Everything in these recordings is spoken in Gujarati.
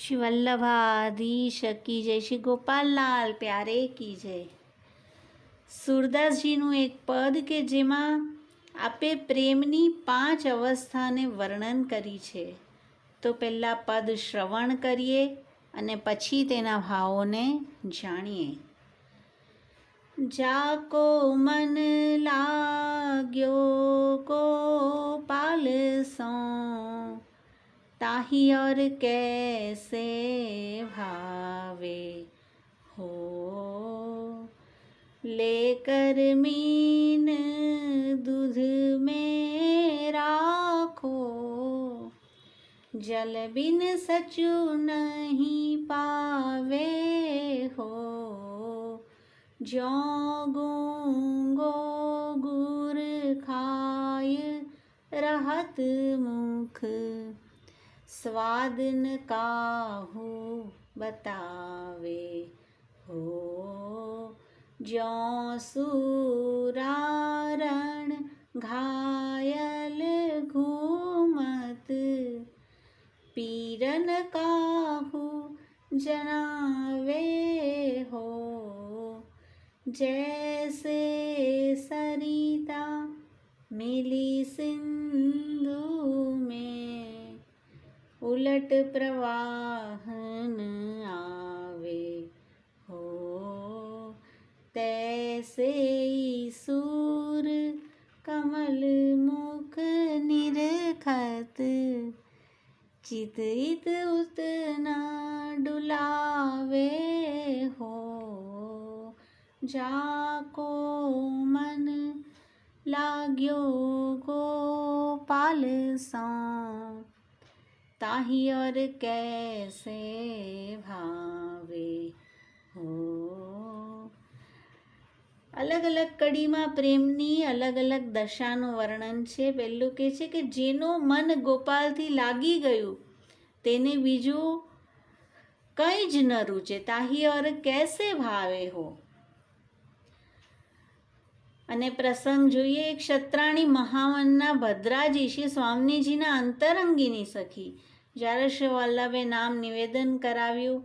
શ્રી વલ્લભાધીશ કી જય, શ્રી ગોપાલલાલ પ્યારે કી જય. સુરદાસજીનું એક પદ કે જેમાં આપે પ્રેમની પાંચ અવસ્થાને વર્ણન કરી છે. તો પહેલાં પદ શ્રવણ કરીએ અને પછી તેના ભાવોને જાણીએ. જાકો મન લાગ્યો ગોપાલ સો ताही और कैसे भावे हो? लेकर मीन दूध में राखो जल बिन सचु नहीं पावे हो। जो गूंगो गुर खाय रहत मुख। स्वाद न काहू बतावे हो जो सुरारण घायल घूमत पीरन काहू जनावे हो जैसे सरिता मिली सिंधु ઉલટ પ્રવાહન આવે હો. તૈસે સૂર કમલ મુખ નિરખત. ચિત ઇત ઉતના ડુલાવે હો. જાકો મન લાગ્યો ગોપાલ સા. ताही और कैसे भावे हो અલગ અલગ કડીમાં પ્રેમની અલગ અલગ દશાનું વર્ણન છે પહેલું કે છે કે જેનું મન ગોપાલથી લાગી ગયું તેને બીજું કંઈ જ ન રૂચે તાહી ઓર કેસે ભાવે હો અને પ્રસંગ જોઈએ, એક ક્ષત્રાણી મહાવનના ભદ્રાજીશી સ્વામીજીના અંતરંગીની સખી. જ્યારે શ્રી વલ્લભે નામ નિવેદન કરાવ્યું,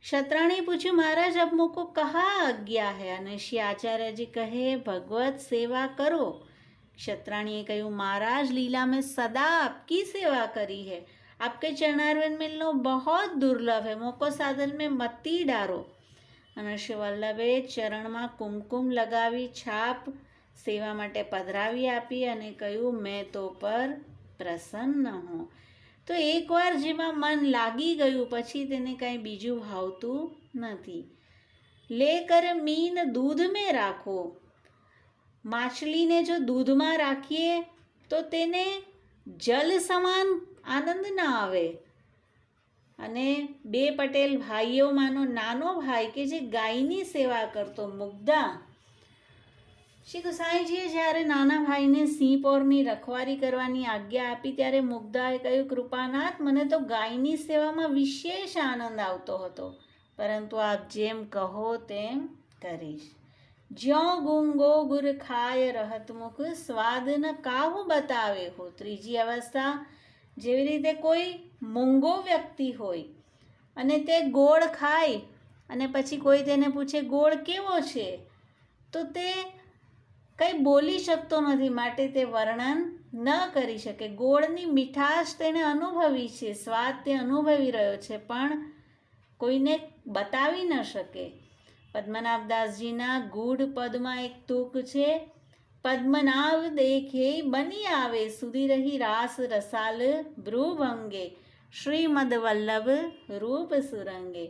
ક્ષત્રાણી પૂછ્યું, મહારાજ અબ મુકો કહા આજ્ઞા હે? અને શ્રી આચાર્યજી કહે, ભગવત સેવા કરો. ક્ષત્રાણીએ કહ્યું, મહારાજ, લીલા, મેં સદા આપકી સેવા કરી હે. આપકે ચરણારવિંદ મિલનો લો બહુ દુર્લભ હે. મોકો સાધન મેં મતી ડારો. અને શ્રી વલ્લભે ચરણમાં કુમકુમ લગાવી છાપ સેવા માટે પધરાવી આપી અને કહ્યું, મેં તો પર પ્રસન્ન હું. તો એકવાર જેમાં મન લાગી ગયું, પછી તેને કાંઈ બીજું ભાવતું નથી. લેકર મીન દૂધ મેં રાખો. માછલીને જો દૂધમાં રાખીએ, તો તેને જલ સમાન આનંદ ના આવે. અને બે પટેલ ભાઈઓમાંનો નાનો ભાઈ કે જે ગાયની સેવા કરતો, મુગ્ધા. શ્રી ગુસાઈજીએ જ્યારે નાના ભાઈને સિંહ પોરની રખવારી કરવાની આજ્ઞા આપી, ત્યારે મુગ્ધાએ કહ્યું, કૃપાનાથ, મને તો ગાયની સેવામાં વિશેષ આનંદ આવતો હતો. પરંતુ આપ જેમ કહો તેમ કરીશ. જ્યો ગુંગો ગુર ખાય રહત મુખ સ્વાદ ન કાહુ બતાવે હો. ત્રીજી અવસ્થા જેવી રીતે કોઈ મૂંગો વ્યક્તિ હોય અને તે ગોળ ખાય અને પછી કોઈ તેને પૂછે, ગોળ કેવો છે? તો તે કંઈ બોલી શકતો નથી, માટે તે વર્ણન ન કરી શકે. ગોળની મીઠાશ તેણે અનુભવી છે, સ્વાદ તે અનુભવી રહ્યો છે, પણ કોઈને બતાવી ન શકે. પદ્મનાભદાસજીના ગૂઢ પદમાં એક તૂક છે પદ્મનાભ દેખે બની આવે સુધી રહી રાસ રસાલ ભ્રુભંગે શ્રીમદ વલ્લભ રૂપ સુરંગે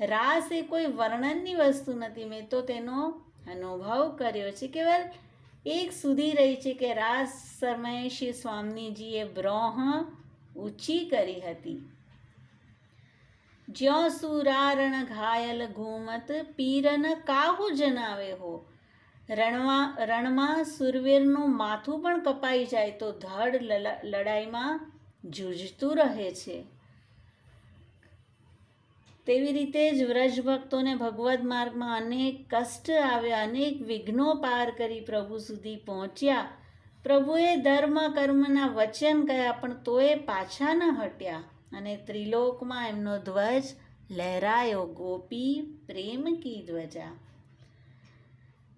રાસ એ કોઈ વર્ણનની વસ્તુ નથી મેં તો તેનો અનુભવ કર્યો છે કેવલ એક સુધી રહી છે કે રાસ સમયે શ્રી સ્વામીજીએ બ્રોહ ઊંચી કરી હતી જ્યો સુરારણ ઘાયલ ઘૂમત પીરન કાહુ જનાવે હો રણમાં રણમાં સુરવીરનું માથું પણ કપાઈ જાય તો ધડ લડાઈમાં જૂજતું રહે છે. તેવી રીતે જ વ્રજ ભક્તોને ભગવદ માર્ગમાં અનેક કષ્ટ આવ્યા, અનેક વિઘ્નો પાર કરી પ્રભુ સુધી પહોંચ્યા. પ્રભુએ ધર્મ કર્મના વચન કહ્યા પણ તોય પાછા ન હટ્યા અને ત્રિલોકમાં એમનો ધ્વજ લહેરાયો, ગોપી પ્રેમ કી ધ્વજા.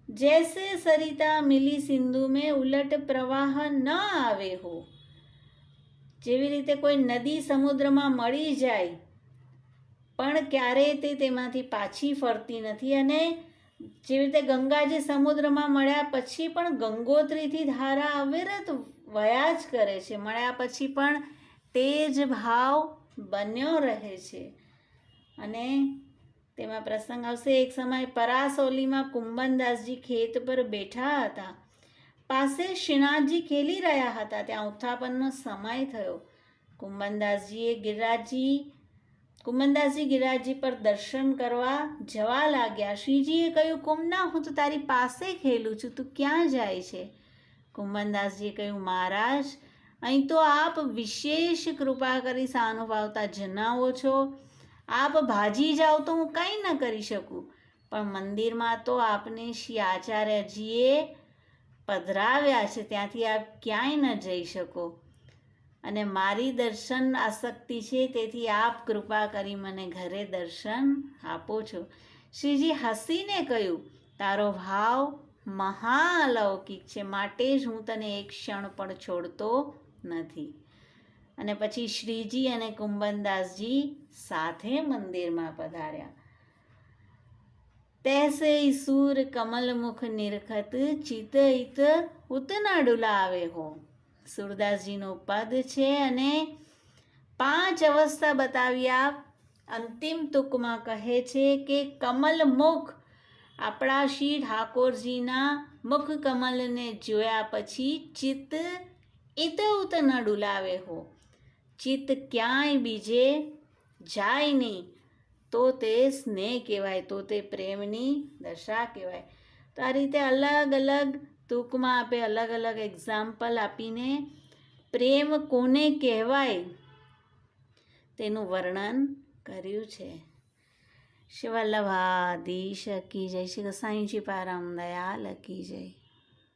જૈસે સરિતા મિલી સિંધુ મેં ઉલટ પ્રવાહ ન આવે હો જેવી રીતે કોઈ નદી સમુદ્રમાં મળી જાય પણ ક્યારેય તે તેમાંથી પાછી ફરતી નથી અને જેવી રીતે ગંગાજી સમુદ્રમાં મળ્યા પછી પણ ગંગોત્રીથી ધારા અવિરત વયા જ કરે છે મળ્યા પછી પણ તે જ ભાવ બન્યો રહે છે અને તેમાં પ્રસંગ આવશે. એક સમય પરાસોલીમાં કુંબનદાસજી ખેત પર બેઠા હતા. પાસે શ્રીનાથજી ખેલી રહ્યા હતા. ત્યાં ઉત્થાપનનો સમય થયો. કુંબનદાસજીએ ગિરિરાજજી, કુંબનદાસજી ગિરિરાજજી પર દર્શન કરવા જવા લાગ્યા. શ્રીજીએ કહ્યું કુંભના હું તો તારી પાસે ખેલું છું. તું ક્યાં જાય છે? કુંબનદાસજીએ કહ્યું, મહારાજ, અહીં તો આપ વિશેષ કૃપા કરી સાનુભાવતા જણાવો છો. આપ ભાજી જાઓ તો હું કંઈ ન કરી શકું. પણ મંદિરમાં તો આપને શ્રી આચાર્યજીએ પધરાવ્યા છે, ત્યાંથી આપ ક્યાંય ન જઈ શકો. અને મારી દર્શન આસક્તિ છે, તેથી આપ કૃપા કરી મને ઘરે દર્શન આપો છો. શ્રીજી હસીને કહ્યું, તારો ભાવ મહાઅલૌકિક છે, માટે જ હું તને એક ક્ષણ પણ છોડતો નથી. અને પછી શ્રીજી અને કુંબનદાસજી સાથે મંદિરમાં પધાર્યા. તૈસે સુર કમલમુખ નિરખત ચિત ઇત ઉતના ડુલાવે હો. સુરદાસજીનું પદ છે અને પાંચ અવસ્થા બતાવ્યા. અંતિમ ટૂંકમાં કહે છે કે કમલમુખ આપણા શ્રી ઠાકોરજીના મુખ કમલને જોયા પછી ચિત્ત ઇત ઉત ન ડુલાવે હો. ચિત્ત ક્યાંય બીજે જાય નહીં. તો તે સ્નેહ કહેવાય, તો તે પ્રેમની દશા કહેવાય. તો આ રીતે અલગ અલગ ટૂંકમાં આપે અલગ અલગ એક્ઝામ્પલ આપીને પ્રેમ કોને કહેવાય તેનું વર્ણન કર્યું છે. શિવલ્લભાધીશ કી જય શ્રી સાંઈજી પારમ, દયાલ કી જય.